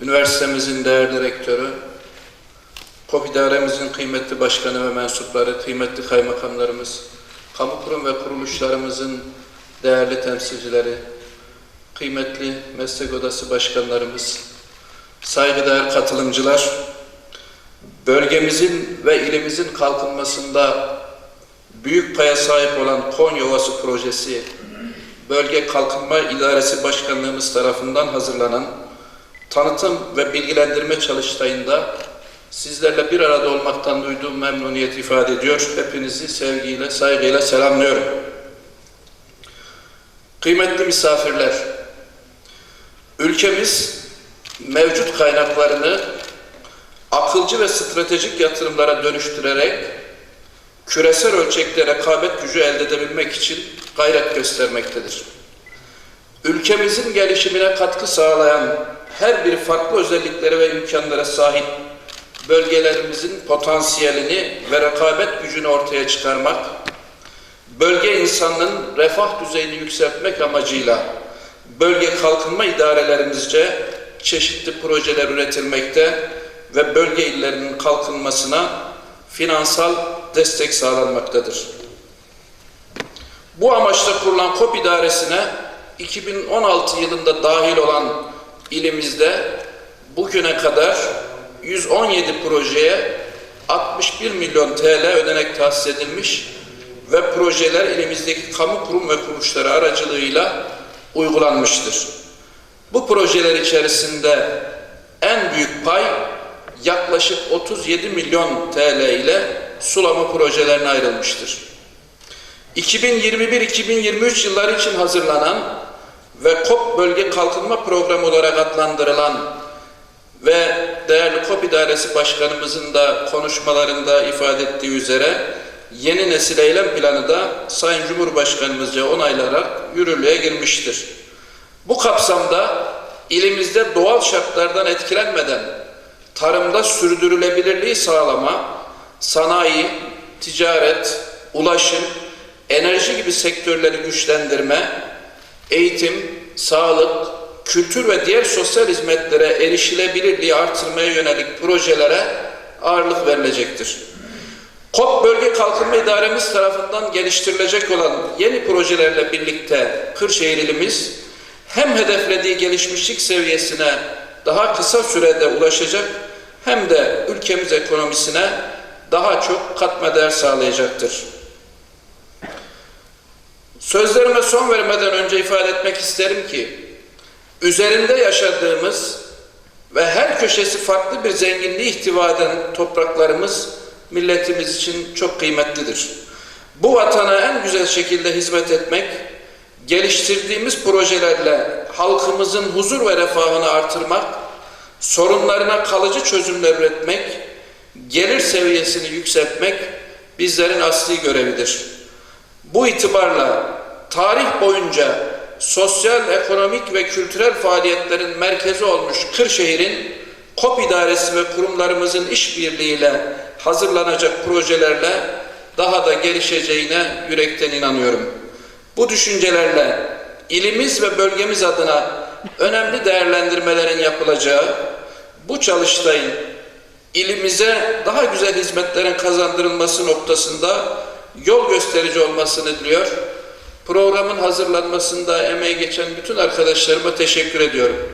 üniversitemizin değerli rektörü, KOP idaremizin kıymetli başkanı ve mensupları, kıymetli kaymakamlarımız, kamu kurum ve kuruluşlarımızın değerli temsilcileri, kıymetli meslek odası başkanlarımız, saygıdeğer katılımcılar, bölgemizin ve ilimizin kalkınmasında büyük paya sahip olan Konya Ovası Projesi, Bölge Kalkınma İdaresi Başkanlığımız tarafından hazırlanan tanıtım ve bilgilendirme çalıştayında sizlerle bir arada olmaktan duyduğum memnuniyet ifade ediyor. Hepinizi sevgiyle, saygıyla selamlıyorum. Kıymetli misafirler, ülkemiz mevcut kaynaklarını akılcı ve stratejik yatırımlara dönüştürerek küresel ölçekte rekabet gücü elde edebilmek için gayret göstermektedir. Ülkemizin gelişimine katkı sağlayan her bir farklı özelliklere ve imkanlara sahip bölgelerimizin potansiyelini ve rekabet gücünü ortaya çıkarmak, bölge insanının refah düzeyini yükseltmek amacıyla bölge kalkınma idarelerimizce çeşitli projeler üretilmekte ve bölge illerinin kalkınmasına finansal destek sağlanmaktadır. Bu amaçla kurulan KOP idaresine 2016 yılında dahil olan ilimizde bugüne kadar 117 projeye 61 milyon TL ödenek tahsis edilmiş ve projeler elimizdeki kamu kurum ve kuruluşları aracılığıyla uygulanmıştır. Bu projeler içerisinde en büyük pay yaklaşık 37 milyon TL ile sulama projelerine ayrılmıştır. 2021-2023 yılları için hazırlanan ve KOP Bölge Kalkınma Programı olarak adlandırılan ve değerli KOP İdaresi Başkanımızın da konuşmalarında ifade ettiği üzere yeni nesil eylem planı da Sayın Cumhurbaşkanımızca onaylarak yürürlüğe girmiştir. Bu kapsamda ilimizde doğal şartlardan etkilenmeden tarımda sürdürülebilirliği sağlama, sanayi, ticaret, ulaşım, enerji gibi sektörleri güçlendirme, eğitim, sağlık, kültür ve diğer sosyal hizmetlere erişilebilirliği artırmaya yönelik projelere ağırlık verilecektir. KOP Bölge Kalkınma İdaremiz tarafından geliştirilecek olan yeni projelerle birlikte Kırşehir ilimiz hem hedeflediği gelişmişlik seviyesine daha kısa sürede ulaşacak hem de ülkemiz ekonomisine daha çok katma değer sağlayacaktır. Sözlerime son vermeden önce ifade etmek isterim ki üzerinde yaşadığımız ve her köşesi farklı bir zenginliği ihtiva eden topraklarımız milletimiz için çok kıymetlidir. Bu vatana en güzel şekilde hizmet etmek, geliştirdiğimiz projelerle halkımızın huzur ve refahını artırmak, sorunlarına kalıcı çözümler üretmek, gelir seviyesini yükseltmek bizlerin asli görevidir. Bu itibarla tarih boyunca sosyal, ekonomik ve kültürel faaliyetlerin merkezi olmuş Kırşehir'in KOP idaresi ve kurumlarımızın işbirliğiyle hazırlanacak projelerle daha da gelişeceğine yürekten inanıyorum. Bu düşüncelerle ilimiz ve bölgemiz adına önemli değerlendirmelerin yapılacağı bu çalıştayın ilimize daha güzel hizmetlerin kazandırılması noktasında yol gösterici olmasını diliyor. Programın hazırlanmasında emeği geçen bütün arkadaşlarıma teşekkür ediyorum.